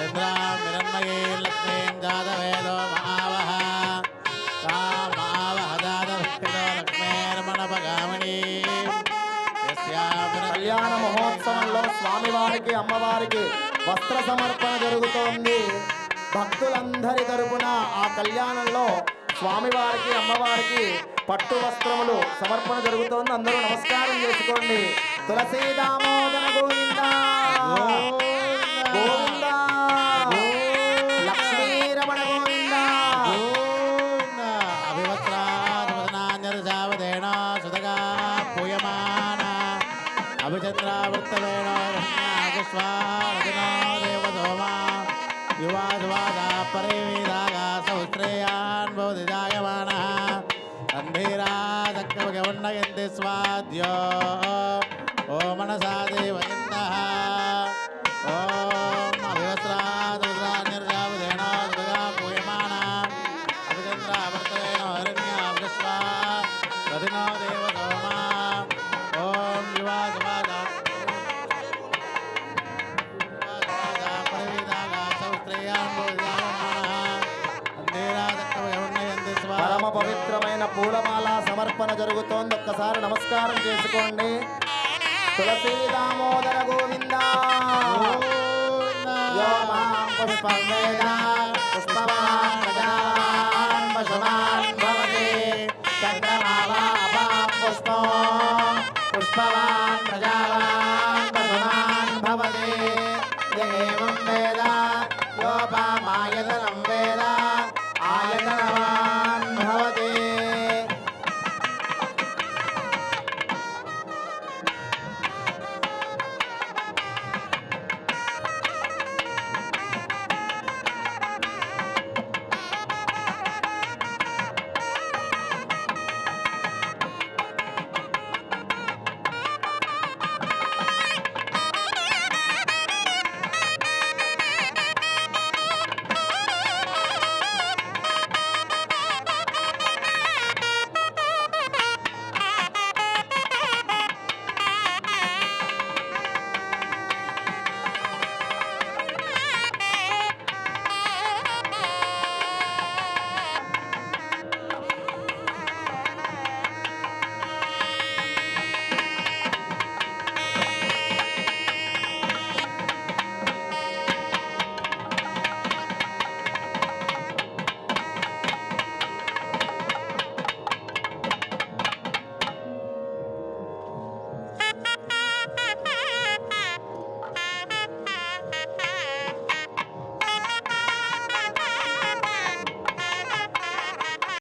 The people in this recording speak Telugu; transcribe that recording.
చంద్రామిరన్మయీ లక్ష్మీం జాతవేదో మహావహ తా మహావహ జాతవేదో లక్ష్మీర్మణపగామిని కళ్యాణ మహోత్సవంలో స్వామివారికి అమ్మవారికి వస్త్ర సమర్పణ జరుగుతోంది. భక్తులందరి తరపున ఆ కళ్యాణంలో స్వామివారికి అమ్మవారికి పట్టు వస్త్రములు సమర్పణ జరుగుతోంది. అందరూ నమస్కారం చేసుకోండి. తులసీ దామోదర అభిచంద్రావృత్తవేణ విశ్వాదినో దేవసోమా యువాదువాదా పరివేదాగా సౌశ్రేయాన్ భవతి జాయమాన గంభీరాదక్కవగవున్నయంతి స్వాద్యో ఓ మనసా దేవయందః పవిత్రమైన పూలమాల సమర్పణ జరుగుతోంది. ఒక్కసారి నమస్కారం చేసుకోండి. తులసీ దామోదర గోవింద. పుష్పవాన్ ప్రజావాన్ పశుమాన్ భవతి